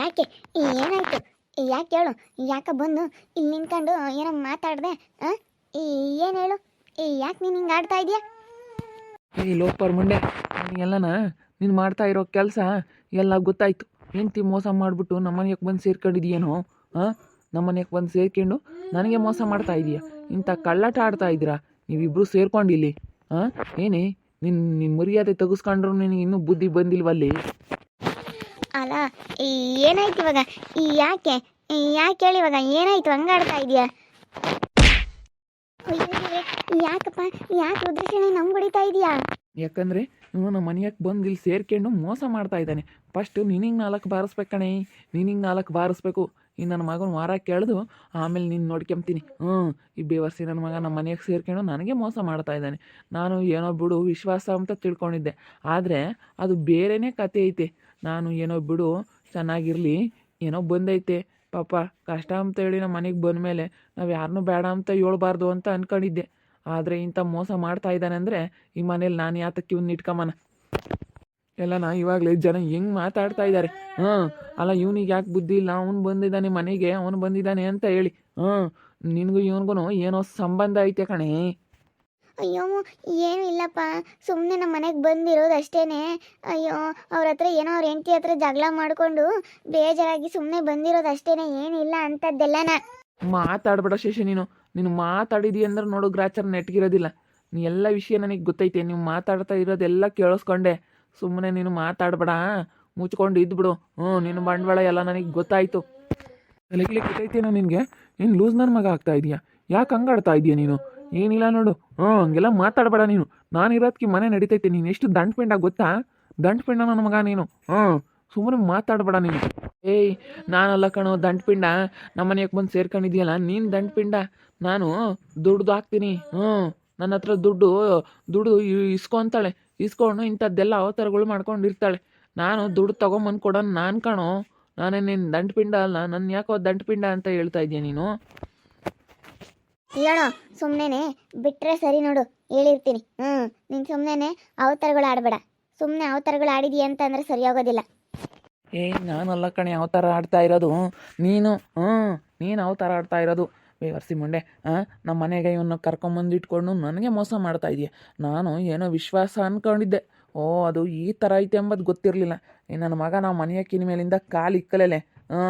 ಯಾಕೆ, ಏನಾಯ್ತು? ಯಾಕೆ ಹೇಳು? ಯಾಕೆ ಬಂದು ಇಲ್ಲಿ ನಿಂತ್ಕೊಂಡು ಏನೋ ಮಾತಾಡ್ದೆ? ಏನು ಹೇಳು? ಯಾಕೆ ನೀನು ಹಿಂಗೆ ಆಡ್ತಾ ಇದೀಯಾ? ಏ ಲೋಪರ್ ಮುಂಡೆ ಎಲ್ಲನ ನೀನು ಮಾಡ್ತಾ ಇರೋ ಕೆಲಸ ಎಲ್ಲ ಗೊತ್ತಾಯ್ತು. ಹೆಂಡ್ತಿ ಮೋಸ ಮಾಡಿಬಿಟ್ಟು ನಮ್ಮನೆಗೆ ಬಂದು ಸೇರ್ಕೊಂಡಿದ್ಯೇನೋ? ಹಾಂ ನಮ್ಮನೆಗೆ ಬಂದು ಸೇರ್ಕೊಂಡು ನನಗೆ ಮೋಸ ಮಾಡ್ತಾ ಇದೀಯ? ಇಂಥ ಕಳ್ಳಾಟ ಆಡ್ತಾ ಇದ್ದೀರಾ? ನೀವಿಬ್ಬರು ಸೇರ್ಕೊಂಡಿಲ್ಲಿ ಹಾಂ ಏನೇ? ನಿನ್ನ ನಿನ್ನ ಮರ್ಯಾದೆ ತೆಗೆಸ್ಕೊಂಡ್ರು ನಿನಗೆ ಇನ್ನೂ ಬುದ್ಧಿ ಬಂದಿಲ್ವಲ್ಲಿ? ಅಲ್ಲ ಏನಾಯ್ತು ಇವಾಗ? ಯಾಕೆ? ಯಾಕೆ ಹೇಳಿ ಇವಾಗ? ಏನಾಯ್ತು? ಹಂಗೆ ಆಡ್ತಾ ಇದೀಯಾ ಯಾಕಪ್ಪ? ಯಾಕೆ ರುದ್ರಶೇಣಿ ನಮ್ಗೆ ಹೊಡಿತಾ ಇದೀಯಾ? ಯಾಕಂದ್ರೆ ಇವನು ನಮ್ಮ ಮನೆಯಕ್ಕೆ ಬಂದು ಇಲ್ಲಿ ಸೇರ್ಕೊಂಡು ಮೋಸ ಮಾಡ್ತಾ ಇದ್ದಾನೆ. ಫಸ್ಟ್ ನಿನಗೆ ನಾಲ್ಕು ಬಾರಿಸ್ಬೇಕು ಕಣೆ. ನಿನಗೆ ನಾಲ್ಕು ಬಾರಿಸ್ಬೇಕು. ಈ ನನ್ನ ಮಗನ ವಾರ ಕೇಳ್ದು ಆಮೇಲೆ ನಿನ್ನ ನೋಡ್ಕೊಂತೀನಿ ಹ್ಞೂ ಈ ಬೇವರ್ಸಿ ನನ್ನ ಮಗ ನಮ್ಮ ಮನೆಗೆ ಸೇರ್ಕೊಂಡು ನನಗೆ ಮೋಸ ಮಾಡ್ತಾ ಇದ್ದಾನೆ. ನಾನು ಏನೋ ಬಿಡು, ವಿಶ್ವಾಸ ಅಂತ ತಿಳ್ಕೊಂಡಿದ್ದೆ. ಆದರೆ ಅದು ಬೇರೆನೇ ಕತೆ ಐತೆ. ನಾನು ಏನೋ ಬಿಡು, ಚೆನ್ನಾಗಿರಲಿ, ಏನೋ ಬಂದೈತೆ. ಪಾಪ, ಕಷ್ಟ ಅಂತ ಹೇಳಿ ನಮ್ಮ ಮನೆಗೆ ಬಂದಮೇಲೆ ನಾವು ಯಾರನ್ನೂ ಬೇಡ ಅಂತ ಹೇಳ್ಬಾರ್ದು ಅಂತ ಅಂದ್ಕೊಂಡಿದ್ದೆ ಆದರೆ ಇಂಥ ಮೋಸ ಮಾಡ್ತಾ ಇದ್ದಾನೆ ಅಂದರೆ ಈ ಮನೇಲಿ ನಾನು ಯಾತಕ್ಕೆ ಇವ್ನ ಇಟ್ಕೊಂಬನ? ಎಲ್ಲನ ಇವಾಗಲೇ ಜನ ಹೆಂಗೆ ಮಾತಾಡ್ತಾ ಇದ್ದಾರೆ ಹಾಂ, ಅಲ್ಲ ಇವನಿಗೆ ಯಾಕೆ ಬುದ್ಧಿ ಇಲ್ಲ? ಅವ್ನು ಬಂದಿದ್ದಾನೆ ಮನೆಗೆ, ಅವನು ಬಂದಿದ್ದಾನೆ ಅಂತ ಹೇಳಿ. ಹಾಂ, ನಿನಗೂ ಇವನಿಗೂ ಏನೋ ಸಂಬಂಧ ಐತೆ ಕಣೆ. ಅಯ್ಯೋ ಏನು ಇಲ್ಲಪ್ಪ ಸುಮ್ಮನೆ ನಮ್ಮ ಮನೆಗೆ ಬಂದಿರೋದು ಅಷ್ಟೇನೆ. ಅಯ್ಯೋ, ಅವ್ರ ಹತ್ರ ಏನೋ ಅವ್ರ ಹೆಂಡತಿ ಹತ್ರ ಜಗಳ ಮಾಡಿಕೊಂಡು ಬೇಜಾರಾಗಿ ಸುಮ್ಮನೆ ಬಂದಿರೋದು ಅಷ್ಟೇನೆ, ಏನಿಲ್ಲ ಅಂಥದ್ದೆಲ್ಲನ ಮಾತಾಡ್ಬೇಡ ಶೇಷ ನೀನು. ನೀನು ಮಾತಾಡಿದಿ ಅಂದ್ರೆ ನೋಡು ಗ್ರಾಚಾರ ನೆಟ್ಗಿರೋದಿಲ್ಲ. ನೀ ಎಲ್ಲ ವಿಷಯ ನನಗೆ ಗೊತ್ತೈತೆ, ನೀವು ಮಾತಾಡ್ತಾ ಇರೋದೆಲ್ಲ ಕೇಳಿಸ್ಕೊಂಡೆ. ಸುಮ್ಮನೆ ನೀನು ಮಾತಾಡ್ಬೇಡ ಮುಚ್ಕೊಂಡು ಇದ್ಬಿಡು. ಹ್ಞೂ ನಿನ್ನ ಬಂಡವಾಳ ಎಲ್ಲ ನನಗೆ ಗೊತ್ತಾಯ್ತು. ತಲೆಗಿಲೆ ಗೊತ್ತೈತೇನೋ ನಿನಗೆ? ನೀನು ಲೂಸ್ ನನ್ನ ಮಗ ಆಗ್ತಾ ಇದೀಯಾ? ಯಾಕೆ ಹಂಗಾಡ್ತಾ ಇದೆಯಾ ನೀನು? ಏನಿಲ್ಲ ನೋಡು. ಹ್ಞೂ, ಹಂಗೆಲ್ಲ ಮಾತಾಡಬೇಡ ನೀನು. ನಾನು ಇರೋದಕ್ಕೆ ಮನೆ ನಡೀತೈತೆ, ನೀನು ಎಷ್ಟು ದಂಟ್ ಪಿಂಡ ಗೊತ್ತಾ? ದಂಟ್ ಪಿಂಡ ನನ್ನ ಮಗ ನೀನು. ಹ್ಞೂ ಸುಮ್ಮನೆ ಮಾತಾಡಬೇಡ ನೀನು. ಏಯ್, ನಾನಲ್ಲ ಕಣೋ ದಂಟ್ ಪಿಂಡ. ನಮ್ಮ ಮನೆಗೆ ಬಂದು ಸೇರ್ಕೊಂಡಿದ್ಯಲ್ಲ, ನೀನು ದಂಟ್ ಪಿಂಡ. ನಾನು ದುಡ್ದು ಹಾಕ್ತೀನಿ. ಹ್ಞೂ, ನನ್ನ ಹತ್ರ ದುಡ್ಡು ದುಡ್ಡು ಇಸ್ಕೊಂತಾಳೆ ಇಸ್ಕೊಂಡು ಇಂಥದ್ದೆಲ್ಲ ಅವತಾರಗಳು ಮಾಡ್ಕೊಂಡಿರ್ತಾಳೆ. ನಾನು ದುಡ್ಡು ತೊಗೊಂಬಂದು ಕೊಡೋನು ನಾನು ಕಣೋ. ನಾನೇ ನಿನ್ನ ದಂಟ್ ಪಿಂಡ ಅಲ್ಲ ನನ್ನ ಯಾಕೋ ದಂಟ್ ಪಿಂಡ ಅಂತ ಹೇಳ್ತಾ ಇದೀಯ ನೀನು? ಹೇಳೋ ಸುಮ್ಮನೆ ಬಿಟ್ರೆ ಸರಿ ನೋಡು, ಹೇಳಿರ್ತೀನಿ. ಹ್ಞೂ ನೀನು ಸುಮ್ಮನೆ ಅವತಾರಗಳು ಆಡಬೇಡ. ಸುಮ್ಮನೆ ಅವತಾರಗಳು ಆಡಿದೀಯ ಅಂತಂದ್ರೆ ಸರಿ ಸರಿಯಾಗೋದಿಲ್ಲ ಏ, ನಾನಲ್ಲ ಕಣೆ ಅವತಾರ ಆಡ್ತಾ ಇರೋದು. ನೀನು ಹ್ಞೂ ನೀನು ಅವತಾರ ಆಡ್ತಾ ಇರೋದು. ಬೇವರ್ಸಿ ಮುಂಡೆ ನಮ್ಮ ಮನೆಗೆ ಇವನ್ನ ಕರ್ಕೊಂಬಂದು ಇಟ್ಕೊಂಡು ನನಗೆ ಮೋಸ ಮಾಡ್ತಾ ಇದೆಯಾ. ನಾನು ಏನೋ ವಿಶ್ವಾಸ ಅಂದ್ಕೊಂಡಿದ್ದೆ ಓ, ಅದು ಈ ಥರ ಐತೆ ಎಂಬುದು ಗೊತ್ತಿರಲಿಲ್ಲ. ನನ್ನ ಮಗ ನಾವು ಮನೆಯ ಕಿನ ಮೇಲಿಂದ ಕಾಲು ಇಕ್ಕಲೇ ಹ್ಞೂ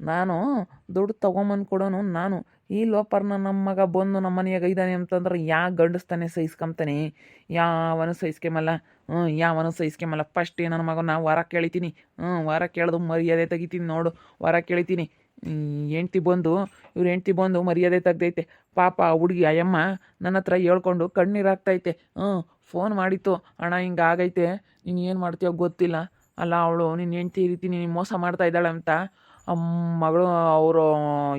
ನಾನು ದುಡ್ಡು ತೊಗೊಂಬಂದು ಕೊಡೋನು ನಾನು. ಈ ಲೋಪರ್ನ ನಮ್ಮ ಮಗ ಬಂದು ನಮ್ಮ ಮನೆಯಾಗ ಇದ್ದಾನೆ ಅಂತಂದ್ರೆ, ಯಾ ಗಂಡಸ್ತಾನೆ ಸಹಿಸ್ಕೊಂತಾನೆ? ಯಾವನು ಸಹಿಸ್ಕೊಂಬಲ್ಲ ಹ್ಞೂ ಯಾವನು ಸಹಿಸ್ಕೊಂಬಲ್ಲ ಫಸ್ಟ್ ನನ್ನ ಮಗನ ವರ ಕೇಳಿತೀನಿ. ಹ್ಞೂ ವರ ಕೇಳ್ದು ಮರ್ಯಾದೆ ತೆಗಿತೀನಿ ನೋಡು, ವರ ಕೇಳಿತೀನಿ. ಹೆಂಡ್ತಿ ಬಂದು, ಇವ್ರು ಹೆಂಡ್ತಿ ಬಂದು ಮರ್ಯಾದೆ ತೆಗ್ದೈತೆ. ಪಾಪ ಆ ಹುಡುಗಿ ಅಯ್ಯಮ್ಮ ನನ್ನ ಹತ್ರ ಹೇಳ್ಕೊಂಡು ಕಣ್ಣೀರು ಹಾಕ್ತೈತೆ. ಹ್ಞೂ ಫೋನ್ ಮಾಡಿತ್ತು. ಅಣ್ಣ, ಹಿಂಗೆ ಆಗೈತೆ. ನೀನು ಏನು ಮಾಡ್ತೀಯೋ ಗೊತ್ತಿಲ್ಲ. ಅಲ್ಲ, ಅವಳು ನಿನ್ನ ಹೆಂಡ್ತಿ ರೀತಿ ನೀನು ಮೋಸ ಮಾಡ್ತಾ ಇದ್ದಾಳೆ ಅಂತ. ಮಗಳು, ಅವರು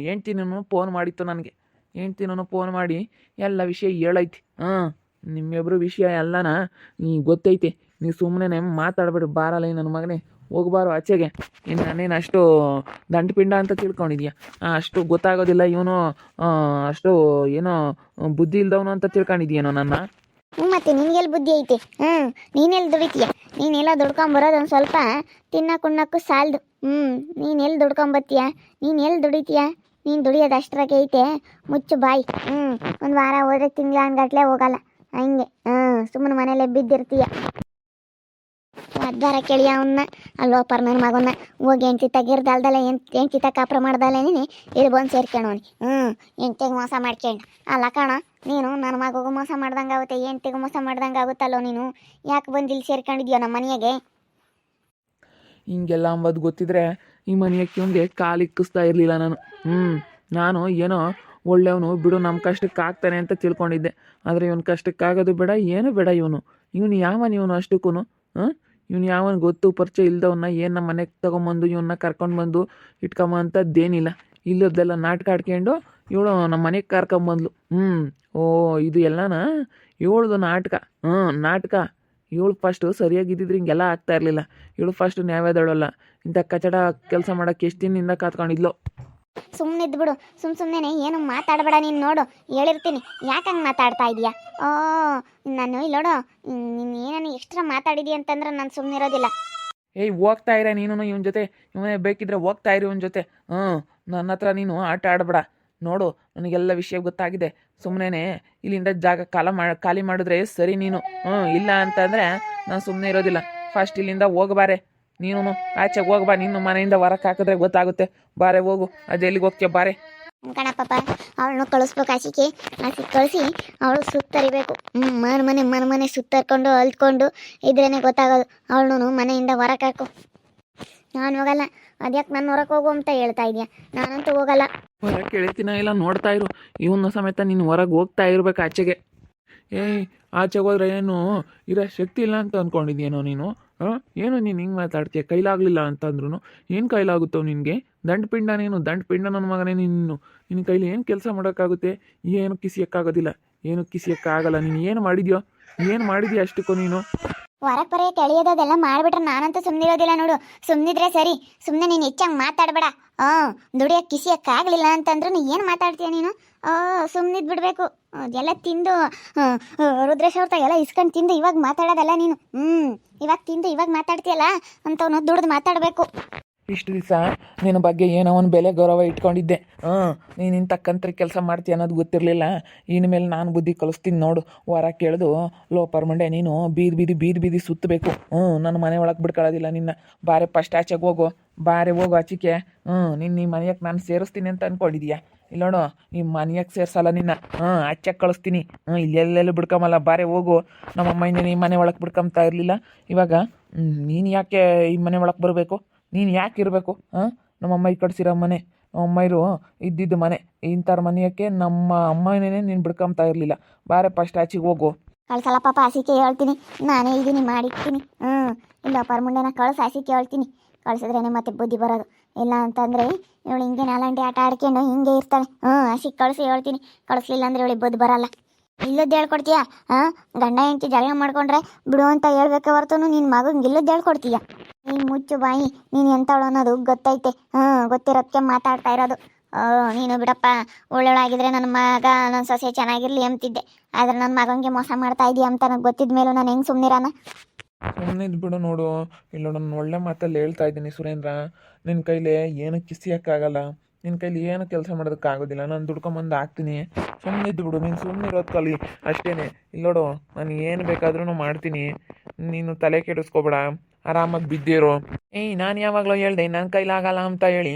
ಹೆಂಡ್ತಿನೂ ಫೋನ್ ಮಾಡಿತ್ತು ನನಗೆ. ಹೆಂಡ್ತಿನೂ ಫೋನ್ ಮಾಡಿ, ಎಲ್ಲ ವಿಷಯ ಹೇಳೈತಿ. ಹಾಂ ನಿಮ್ಮಿಬ್ಬರು ವಿಷಯ ಎಲ್ಲನ ನೀ ಗೊತ್ತೈತೆ. ನೀವು ಸುಮ್ಮನೆ ಮಾತಾಡ್ಬೇಡಿ ಬಾರಲ್ಲ ನನ್ನ ಮಗನೇ. ಹೋಗ್ಬಾರು ಆಚೆಗೆ. ಇನ್ನು ನಾನೇನು ಅಷ್ಟು ದಂಡಪಿಂಡ ಅಂತ ತಿಳ್ಕೊಂಡಿದ್ಯಾ? ಅಷ್ಟು ಗೊತ್ತಾಗೋದಿಲ್ಲ, ಇವನು ಅಷ್ಟು ಏನೋ ಬುದ್ಧಿ ಇಲ್ದವನು ಅಂತ ತಿಳ್ಕೊಂಡಿದ್ಯೇನೋ ನನ್ನ? ಮತ್ತೆ ನಿನ್ಗೆಲ್ಲಿ ಬುದ್ಧಿ ಐತೆ. ಹ್ಞೂ ನೀನೆಲ್ಲಿ ದುಡಿತೀಯ? ನೀನೆಲ್ಲ ದುಡ್ಕೊಂಬರೋದು ಒಂದು ಸ್ವಲ್ಪ ತಿನ್ನಕ್ಕೆ ಉಣ್ಣಕ್ಕೂ ಸಾಲದು. ಹ್ಞೂ ನೀನು ಎಲ್ಲಿ ದುಡ್ಕೊಂಬತ್ತೀಯ? ನೀನು ಎಲ್ಲಿ ದುಡಿತೀಯ? ನೀನು ದುಡಿಯೋದು ಅಷ್ಟರಾಗೆ ಐತೆ. ಮುಚ್ಚು ಬಾಯಿ. ಹ್ಞೂ ಒಂದು ವಾರ ಹೋದ್ರೆ ತಿಂಗಳ ಅನ್ಗಟ್ಲೆ ಹೋಗಲ್ಲ. ಹಂಗೆ. ಹ್ಞೂ ಸುಮ್ಮನೆ ಮನೇಲೆ ಬಿದ್ದಿರ್ತೀಯ. ಅದ್ದಾರ ಕೇಳಿ ಅವನ್ನ ಅಲ್ಲೋ ಪರ್ಮನ್ ಮಗನ್ನ, ಹೋಗಿ ಹೆಂಡ್ತಿ ತೆಗಿರ್ದಲ್ದಲ್ಲ ಹೆಂಡ್ತಿ ತ ಕಾಪ್ರ ಮಾಡ್ದಲ್ಲ ನೀನು, ಇಲ್ಲಿ ಬಂದು ಸೇರ್ಕೊಂಡವನಿ ಹ್ಞೂ ಹೆಂಡ್ತಿಗೆ ಮೋಸ ಮಾಡ್ಕೊಂಡು ಅಲ್ಲ ಕಣ, ನೀನು ನನ್ನ ಮಗುಗೂ ಮೋಸ ಮಾಡ್ದಂಗೆ ಆಗುತ್ತೆ ಹೆಂಡ್ತಿಗೂ ಮೋಸ ಮಾಡ್ದಂಗೆ ಆಗುತ್ತಲ್ಲೋ ನೀನು? ಯಾಕೆ ಬಂದು ಇಲ್ಲಿ ಸೇರ್ಕೊಂಡಿದ್ಯೋ ನಮ್ಮ ಮನೆಯಾಗೆ ಹಿಂಗೆಲ್ಲ ಅಂಬದು ಗೊತ್ತಿದ್ರೆ ಈ ಮನೆಯಕ್ಕೆ ಒಂದೇ ಕಾಲು ಇಕ್ಕಿಸ್ತಾ ಇರಲಿಲ್ಲ ನಾನು. ಹ್ಞೂ ನಾನು ಏನೋ ಒಳ್ಳೆಯವನು, ಬಿಡು ನಮ್ಮ ಕಷ್ಟಕ್ಕೆ ಆಗ್ತಾನೆ ಅಂತ ತಿಳ್ಕೊಂಡಿದ್ದೆ. ಆದರೆ ಕಷ್ಟಕ್ಕೆ ಕಷ್ಟಕ್ಕಾಗೋದು ಬೇಡ, ಏನು ಬೇಡ ಇವನು. ಇವನು ಯಾವನು ಇವನು ಅಷ್ಟಕ್ಕೂ ಹಾಂ? ಇವನು ಯಾವ ಗೊತ್ತು, ಪರಿಚಯ ಇಲ್ದವನ್ನ ಏನು ನಮ್ಮ ಮನೆಗೆ ತಗೊಂಬಂದು ಇವನ್ನ ಕರ್ಕೊಂಡು ಬಂದು ಇಟ್ಕೊಂಬ ಅಂತದ್ದೇನಿಲ್ಲ ಇಲ್ಲದ್ದೆಲ್ಲ ನಾಟಕ ಆಡ್ಕೊಂಡು ಇವಳು ನಮ್ಮ ಮನೆಗೆ ಕರ್ಕೊಂಬಂದ್ಲು. ಹ್ಞೂ ಓ, ಇದು ಎಲ್ಲನ? ಇವಳ್ದು ನಾಟಕ. ಹ್ಞೂ ನಾಟಕ. ಇವಳು ಫಸ್ಟು ಸರಿಯಾಗಿದ್ದಿದ್ರೆ ಹಿಂಗೆಲ್ಲ ಆಗ್ತಾ ಇರಲಿಲ್ಲ. ಇವಳು ಫಸ್ಟ್ ನ್ಯಾಯದಳಲ್ಲ ಇಂಥ ಕಚಡ ಕೆಲಸ ಮಾಡೋಕ್ಕೆ ಎಷ್ಟು ದಿನದಿಂದ ಕಾತ್ಕೊಂಡಿದ್ಲು? ಸುಮ್ಮನೆ ಇದ್ಬಿಡು ಸುಮ್ ಸುಮ್ಮನೆ ಏನು ಮಾತಾಡಬೇಡ ನೀನು ನೋಡು. ಹೇಳಿರ್ತೀನಿ. ಯಾಕೆ ಹಂಗೆ ಮಾತಾಡ್ತಾ ಇದೀಯಾ? ಓ, ನಾನು ಇಲ್ಲಿ ನೀನು ಏನೇನು ಎಕ್ಸ್ಟ್ರಾ ಮಾತಾಡಿದಿ ಅಂತಂದ್ರೆ ನಾನು ಸುಮ್ಮನೆ ಇರೋದಿಲ್ಲ. ಏಯ್, ಹೋಗ್ತಾ ಇರ ನೀನು ಇವನ ಜೊತೆ. ಇವನೇ ಬೇಕಿದ್ರೆ ಹೋಗ್ತಾ ಇರಿ ಇವನ ಜೊತೆ. ಹ್ಞೂ ನನ್ನ ಹತ್ರ ನೀನು ಆಟ ಆಡಬೇಡ. ನೋಡು, ನನಗೆಲ್ಲ ವಿಷಯ ಗೊತ್ತಾಗಿದೆ. ಸುಮ್ಮನೆ ಇಲ್ಲಿಂದ ಜಾಗ ಕಾಲ ಮಾ, ಖಾಲಿ ಮಾಡಿದ್ರೆ ಸರಿ ನೀನು. ಹ್ಞೂ, ಇಲ್ಲ ಅಂತಂದರೆ ನಾನು ಸುಮ್ಮನೆ ಇರೋದಿಲ್ಲ. ಫಸ್ಟ್ ಇಲ್ಲಿಂದ ಹೋಗ್ಬಾರೆ ನೀನು ಆಚೆಗೆ ಹೋಗ್ಬಾ ನಿನ್ನ ಮನೆಯಿಂದ ಹೊರಕ್ಕೆ ಹಾಕಿದ್ರೆ ಗೊತ್ತಾಗುತ್ತೆ. ಬಾರೆ ಹೋಗು ಅದು ಎಲ್ಲಿಗೆ ಹೋಗ್ತೀಯ ಬಾರೆ. ಕಣಪ್ಪ ಅವಳನ್ನು ಕಳಿಸ್ಬೇಕು ಆಚಿಕೆ ಆಚೆ ಕಳಿಸಿ ಅವಳು ಸುತ್ತರಿಬೇಕು. ಹ್ಞೂ ಮನೆ ಮನೆ ಮನೆ ಮನೆ ಸುತ್ತರ್ಕೊಂಡು ಅಲ್ತ್ಕೊಂಡು ಇದ್ರೇನೆ ಗೊತ್ತಾಗೋದು. ಅವಳನ್ನು ಮನೆಯಿಂದ ಹೊರಗೆ ಹಾಕು. ನಾನು ಹೋಗಲ್ಲ. ಅದ್ಯಾಕೆ ನಾನು ಹೊರಗೆ ಹೋಗು ಅಂತ ಹೇಳ್ತಾ ಇದೆಯಾ? ನಾನಂತೂ ಹೋಗಲ್ಲ. ಹೊರಗೆ ಕೇಳ್ತೀನ ಇಲ್ಲ ನೋಡ್ತಾ ಇರು. ಇವನು ಸಮೇತ ನೀನು ಹೊರಗೆ ಹೋಗ್ತಾ ಇರ್ಬೇಕು ಆಚೆಗೆ. ಏಯ್ ಆಚೆಗೆ ಹೋದ್ರೆ ಏನು ಇರೋ ಶಕ್ತಿ ಇಲ್ಲ ಅಂತ ಅಂದ್ಕೊಂಡಿದ್ಯೇನೋ ನೀನು? ಏನು ನೀನು ಹಿಂಗೆ ಮಾತಾಡ್ತೀಯ? ಕೈಲಾಗಲಿಲ್ಲ ಅಂತಂದ್ರೂ ಏನು ಕೈಲಾಗುತ್ತೋ ನಿನಗೆ? ನೀನು ದಂಡಪಿಂಡ ನನ್ನ ಮಗನೇ ನೀನು. ನಿನ್ನ ಕೈಲಿ ಏನು ಕೆಲಸ ಮಾಡೋಕ್ಕಾಗುತ್ತೆ? ಏನು ಕಿಸಿಯಕ್ಕಾಗೋದಿಲ್ಲ. ಏನು ಕಿಸಿಯಕ್ಕಾಗಲ್ಲ. ನೀನು ಏನು ಮಾಡಿದ್ಯೋ? ಏನು ಮಾಡಿದ್ಯಾ ಅಷ್ಟಕ್ಕೂ ನೀನು? ಹೊರಗೆ ಬರೀ ಕೆಳಿಯೋದೆಲ್ಲ ಮಾಡಿಬಿಟ್ರೆ ನಾನಂತೂ ಸುಮ್ಮನಿರೋದಿಲ್ಲ ನೋಡು. ಸುಮ್ಮನಿದ್ರೆ ಸರಿ. ಸುಮ್ಮನೆ ನೀನು ಹೆಚ್ಚಂಗೆ ಮಾತಾಡಬೇಡ. ಹಾಂ ದುಡಿಯೋಕ್ಕೆ ಕಿಸಿಯೋಕ್ಕಾಗಲಿಲ್ಲ ಅಂತಂದ್ರೂ ನೀ ಏನು ಮಾತಾಡ್ತೀಯ ನೀನು? ಸುಮ್ಮನಿದ್ ಬಿಡಬೇಕು ಎಲ್ಲ ತಿಂದು ರುದ್ರೇಶ್ ಅವ್ರ ಎಲ್ಲ ಇಸ್ಕೊಂಡು ತಿಂದು ಇವಾಗ ಮಾತಾಡೋದಲ್ಲ ನೀನು. ಹ್ಞೂ ಇವಾಗ ತಿಂದು ಇವಾಗ ಮಾತಾಡ್ತೀಯಲ್ಲ? ಅಂತವನು ದುಡ್ದು ಮಾತಾಡಬೇಕು. ಇಷ್ಟು ದಿವಸ ನಿನ್ನ ಬಗ್ಗೆ ಏನೋ ಒಂದು ಬೆಲೆ ಗೌರವ ಇಟ್ಕೊಂಡಿದ್ದೆ. ಹಾಂ ನೀನು ಇಂಥ ಕಂತ್ರಿ ಕೆಲಸ ಮಾಡ್ತೀಯ ಅನ್ನೋದು ಗೊತ್ತಿರಲಿಲ್ಲ. ಇನ್ಮೇಲೆ ನಾನು ಬುದ್ಧಿ ಕಲಿಸ್ತೀನಿ ನೋಡು. ವಾರ ಕೇಳಿದು ಲೋ ಪರ್ಮಂಡೆ ನೀನು ಬೀದಿ ಬೀದಿ ಬೀದಿ ಬೀದಿ ಸುತ್ತಬೇಕು ಹ್ಞೂ ನನ್ನ ಮನೆ ಒಳಗೆ ಬಿಡ್ಕೊಳ್ಳೋದಿಲ್ಲ ನಿನ್ನ. ಬಾರೆ ಫಸ್ಟ್ ಆಚೆಗೆ ಹೋಗು. ಬಾರೆ ಹೋಗು ಆಚಿಕೆ ಹ್ಞೂ ನಿನ್ನ ಈ ಮನೆಯಕ್ಕೆ ನಾನು ಸೇರಿಸ್ತೀನಿ ಅಂತ ಅಂದ್ಕೊಂಡಿದ್ಯಾ ಇಲ್ಲ ನೋಡು, ಈ ಮನೆಯಕ್ಕೆ ಸೇರ್ಸಲ್ಲ ನಿನ್ನ. ಹ್ಞೂ ಆಚೆಗೆ ಕಳಿಸ್ತೀನಿ. ಹ್ಞೂ ಇಲ್ಲೆಲ್ಲೆಲ್ಲೂ ಬಿಡ್ಕೊಂಬಲ್ಲ, ಬಾರೆ ಹೋಗು. ನಮ್ಮಮ್ಮ ಇನ್ನೇನು ಈ ಮನೆ ಒಳಗೆ ಬಿಡ್ಕೊಂಬ್ತಾ ಇರಲಿಲ್ಲ. ಇವಾಗ ನೀನು ಯಾಕೆ ಈ ಮನೆ ಒಳಗೆ ಬರಬೇಕು? ನೀನು ಯಾಕೆ ಇರಬೇಕು? ಹಾಂ ನಮ್ಮಮ್ಮ ಈ ಕಟ್ಸಿರೋ ಮನೆ. ಅಮ್ಮೈರು ಇದ್ದಿದ್ದ ಮನೆ. ಇಂಥವ್ರ ಮನೆಯಕ್ಕೆ ನಮ್ಮ ಅಮ್ಮನೇ ನೀನು ಬಿಡ್ಕೊಂಬ್ತಾ ಇರಲಿಲ್ಲ. ಬಾರೆ ಫಸ್ಟ್ ಆಚೆಗೆ ಹೋಗು. ಕಳ್ಸಲ್ಲ ಪಾಪ ಹಸಿಕೆ ಹೇಳ್ತೀನಿ ನಾನೇ ಇದೀನಿ, ಮಾಡಿರ್ತೀನಿ. ಹ್ಞೂ ಇಲ್ಲ ಪರ್ಮುಂಡೆನ ಕಳ್ಸಿ ಹಸಿಕೆ ಹೇಳ್ತೀನಿ ಕಳ್ಸಿದ್ರೇನೆ ಮತ್ತೆ ಬುದ್ಧಿ ಬರೋದು. ಇಲ್ಲ ಅಂತಂದರೆ ಇವಳು ಹಿಂಗೆ ನಾಲಂಟಿ ಆಟ ಆಡ್ಕೊಂಡು ಹಿಂಗೆ ಇರ್ತಾಳೆ. ಹ್ಞೂ ಹಸಿಗೆ ಕಳಿಸಿ ಹೇಳ್ತೀನಿ. ಕಳಿಸ್ಲಿಲ್ಲ ಅಂದ್ರೆ ಇವಳಿಗೆ ಬುದ್ಧಿ ಬರಲ್ಲ. ಇಲ್ಲದ್ದು ಹೇಳ್ಕೊಡ್ತೀಯಾ? ಹಾಂ? ಗಂಡ ಹೆಂಡತಿ ಜಗಳ ಮಾಡ್ಕೊಂಡ್ರೆ ಬಿಡು ಅಂತ ಹೇಳ್ಬೇಕೆ ಹೊರತು ನಿನ್ನ ಮಗಂಗೆ ಇಲ್ಲದ್ದು ಹೇಳ್ಕೊಡ್ತೀಯ? ನೀನು ಮುಚ್ಚು ಬಾಯಿ, ನೀನು ಎಂಥವಳು ಅನ್ನೋದು ಗೊತ್ತೈತೆ. ಹ್ಞೂ ಗೊತ್ತಿರೋದಕ್ಕೆ ಮಾತಾಡ್ತಾ ಇರೋದು. ನೀನು ಬಿಡಪ್ಪ, ಒಳ್ಳೊಳಾಗಿದ್ರೆ ನನ್ನ ಮಗ, ನನ್ನ ಸೊಸೆ ಚೆನ್ನಾಗಿರ್ಲಿ ಅಂತಿದ್ದೆ. ಆದ್ರೆ ನನ್ನ ಮಗನಿಗೆ ಮೋಸ ಮಾಡ್ತಾ ಇದೀಯ ಅಂತ ನನಗೆ ಗೊತ್ತಿದ್ಮೇಲೆ ನಾನು ಹೆಂಗೆ ಸುಮ್ಮನಿರಾನ ಸುಮ್ಮನೆ ಬಿಡು ನೋಡು. ಇಲ್ಲ ನಾನು ಒಳ್ಳೆ ಮಾತಲ್ಲಿ ಹೇಳ್ತಾ ಇದ್ದೀನಿ ಸುರೇಂದ್ರ. ನಿನ್ನ ಕೈಲಿ ಏನು ಕಿಸಿಯೋಕ್ಕಾಗಲ್ಲ ನಿನ್ನ ಕೈಲಿ ಏನು ಕೆಲಸ ಮಾಡೋದಕ್ಕಾಗೋದಿಲ್ಲ ನಾನು ದುಡ್ಕೊಂಬಂದು ಹಾಕ್ತೀನಿ. ಸುಮ್ಮನೆ ಇದ್ದು ಬಿಡು ನೀನು ಸುಮ್ಮನೆ ಇರೋದು ಕಲಿ. ಅಷ್ಟೇ ಇಲ್ಲ ನೋಡು, ನಾನು ಏನು ಬೇಕಾದ್ರೂ ಮಾಡ್ತೀನಿ. ನೀನು ತಲೆ ಕೆಡಿಸ್ಕೊಬೇಡ. ಆರಾಮಾಗಿ ಬಿದ್ದಿರು. ಏಯ್, ನಾನು ಯಾವಾಗಲೂ ಹೇಳ್ದೆ ನನ್ನ ಕೈಲಾಗಲ್ಲ ಅಂತ ಹೇಳಿ.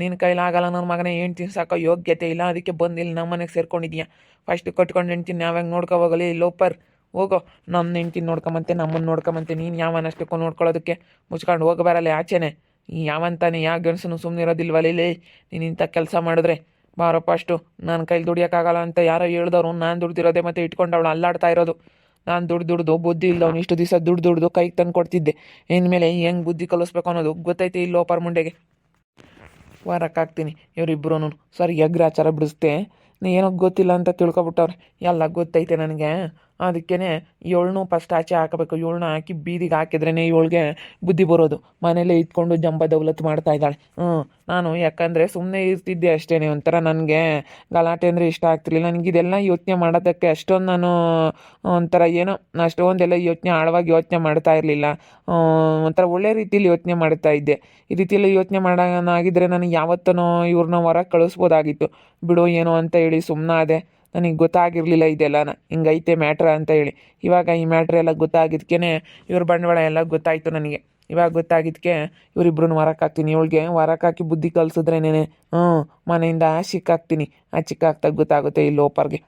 ನಿನ್ನ ಕೈಲಾಗಲ್ಲ ನನ್ನ ಮಗನೇ ಏನು ಸಾಕೋ ಯೋಗ್ಯತೆ ಇಲ್ಲ. ಅದಕ್ಕೆ ಬಂದಿಲ್ಲ ನಮ್ಮ ಮನೆಗೆ ಸೇರ್ಕೊಂಡಿದ್ಯಾ? ಫಸ್ಟ್ ಕಟ್ಕೊಂಡು ಹೆಣ್ತೀನಿ ಯಾವಾಗ ನೋಡ್ಕೊ ಹೋಗಲಿ? ಲೋಪರ್. ಹೋಗೋ ನಮ್ಮ ಹೆಂಡ್ತಿನ ನೋಡ್ಕೊಂಬಂತೆ ನಮ್ಮನ್ನು ನೋಡ್ಕೊಂಬಂತೆ, ನೀನು ಯಾವನಷ್ಟಕ್ಕೂ ನೋಡ್ಕೊಳ್ಳೋದಕ್ಕೆ ಮುಚ್ಕೊಂಡು ಹೋಗಬಾರಲ್ಲ ಆಚೆನೆ. ಈ ಯಾವಂತಾನೆ ಯಾವ ಗಂಡಸನು ಸುಮ್ಮನೆ ಇರೋದಿಲ್ವಲ್ಲ ನೀನು ಇಂಥ ಕೆಲಸ ಮಾಡಿದ್ರೆ. ಬಾರಪ್ಪ, ಅಷ್ಟು. ನಾನು ಕೈಲಿ ದುಡಿಯೋಕ್ಕಾಗಲ್ಲ ಅಂತ ಯಾರೋ ಹೇಳ್ದವ್ರು, ನಾನು ದುಡ್ದಿರೋದೆ ಮತ್ತೆ ಇಟ್ಕೊಂಡು ಅವಳು ಅಲ್ಲಾಡ್ತಾ ಇರೋದು. ನಾನು ದುಡ್ಡು ದುಡ್ದು, ಬುದ್ಧಿ ಇಲ್ಲ ಅವ್ನು ಇಷ್ಟು ದಿವಸ ದುಡ್ಡು ದುಡ್ದು ಕೈಗೆ ತಂದು ಕೊಡ್ತಿದ್ದೆ. ಇನ್ಮೇಲೆ ಹೆಂಗೆ ಬುದ್ಧಿ ಕಲಿಸ್ಬೇಕು ಅನ್ನೋದು ಗೊತ್ತೈತೆ ಇಲ್ಲೋ ಪರ್ ಮುಂಡೆಗೆ ವಾರಕ್ಕಾಗ್ತೀನಿ ಇವರಿಬ್ಬರೂ ಸರಿ ಎಗ್ರಾಚಾರ ಬಿಡಿಸ್ತೆ ನೀ ಏನೋ ಗೊತ್ತಿಲ್ಲ ಅಂತ ತಿಳ್ಕೊಬಿಟ್ಟವ್ರೆ. ಎಲ್ಲ ಗೊತ್ತೈತೆ ನನಗೆ. ಅದಕ್ಕೇ ಏಳ್ನೂ ಫಸ್ಟ್ ಆಚೆ ಹಾಕಬೇಕು, ಏಳ್ನ ಹಾಕಿ ಬೀದಿಗೆ ಹಾಕಿದ್ರೇ ಏಳ್ಗೆ ಬುದ್ಧಿ ಬರೋದು. ಮನೇಲೇ ಇದ್ಕೊಂಡು ಜಂಬ ದೌಲತ್ ಮಾಡ್ತಾ ಇದ್ದಾಳೆ. ಹ್ಞೂ ನಾನು ಯಾಕಂದರೆ ಸುಮ್ಮನೆ ಇರ್ತಿದ್ದೆ ಅಷ್ಟೇ ಒಂಥರ ನನಗೆ ಗಲಾಟೆ ಅಂದರೆ ಇಷ್ಟ ಆಗ್ತಿರ್ಲಿಲ್ಲ. ನನಗೆ ಇದೆಲ್ಲ ಯೋಚನೆ ಮಾಡೋದಕ್ಕೆ ಅಷ್ಟೊಂದು ನಾನು, ಒಂಥರ ಏನೋ, ಅಷ್ಟೊಂದೆಲ್ಲ ಯೋಚನೆ, ಆಳವಾಗಿ ಯೋಚನೆ ಮಾಡ್ತಾ ಇರಲಿಲ್ಲ. ಒಂಥರ ಒಳ್ಳೆ ರೀತಿಯಲ್ಲಿ ಯೋಚನೆ ಮಾಡ್ತಾ ಇದ್ದೆ. ಈ ರೀತಿಯಲ್ಲಿ ಯೋಚನೆ ಮಾಡೋನಾಗಿದ್ದರೆ ನನಗೆ ಯಾವತ್ತೂ ಇವ್ರನ್ನ ಹೊರಗೆ ಕಳಿಸ್ಬೋದಾಗಿತ್ತು. ಬಿಡು, ಏನೋ ಅಂತ ಹೇಳಿ ಸುಮ್ಮನಾದೆ ನನಗೆ ಗೊತ್ತಾಗಿರಲಿಲ್ಲ ಇದೆಲ್ಲನ ಹಿಂಗೈತೆ ಮ್ಯಾಟ್ರ್ ಅಂತ ಹೇಳಿ. ಇವಾಗ ಈ ಮ್ಯಾಟ್ರ್ ಎಲ್ಲ ಗೊತ್ತಾಗಿದ್ದಕ್ಕೆ ಇವ್ರ ಬಂಡವಾಳ ಎಲ್ಲ ಗೊತ್ತಾಯಿತು ನನಗೆ. ಇವಾಗ ಗೊತ್ತಾಗಿದ್ದಕ್ಕೆ ಇವರಿಬ್ರು ಹೊರಕ್ಕೆ ಹಾಕ್ತೀನಿ. ಇವಳಿಗೆ ಹೊರಕ್ಕೆ ಹಾಕಿ ಬುದ್ಧಿ ನೆನೆ ಹ್ಞೂ, ಮನೆಯಿಂದ ಸಿಕ್ಕಾಕ್ತೀನಿ ಆ ಚಿಕ್ಕಾಕ್ದಾಗ ಗೊತ್ತಾಗುತ್ತೆ ಈ ಲೋಪರ್ಗೆ.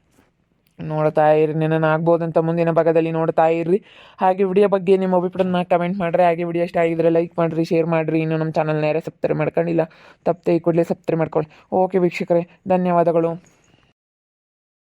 ನೋಡ್ತಾ ಇರಿ ನೆನ ಆಗ್ಬೋದಂತ ಮುಂದಿನ ಭಾಗದಲ್ಲಿ ನೋಡ್ತಾ ಇರ್ರಿ ಹಾಗೆ ವಿಡಿಯೋ ಬಗ್ಗೆ ನಿಮ್ಮ ಅಭಿಪ್ರಾಯನ ಕಮೆಂಟ್ ಮಾಡಿರಿ. ಹಾಗೆ ವಿಡಿಯೋ ಇಷ್ಟ ಆಗಿದ್ರೆ ಲೈಕ್ ಮಾಡಿರಿ, ಶೇರ್ ಮಾಡಿರಿ. ಇನ್ನು ನಮ್ಮ ಚಾನಲ್ನ ಯಾರೇ ಸಬ್ಸ್ಕ್ರೈಬ್ ಮಾಡ್ಕೊಂಡಿಲ್ಲ, ತಪ್ಪದೆ ಈ ಕೂಡಲೇ ಸಬ್ಸ್ಕ್ರೈಬ್ ಮಾಡ್ಕೊಳ್ಳಿ. ಓಕೆ ವೀಕ್ಷಕರೇ, ಧನ್ಯವಾದಗಳು.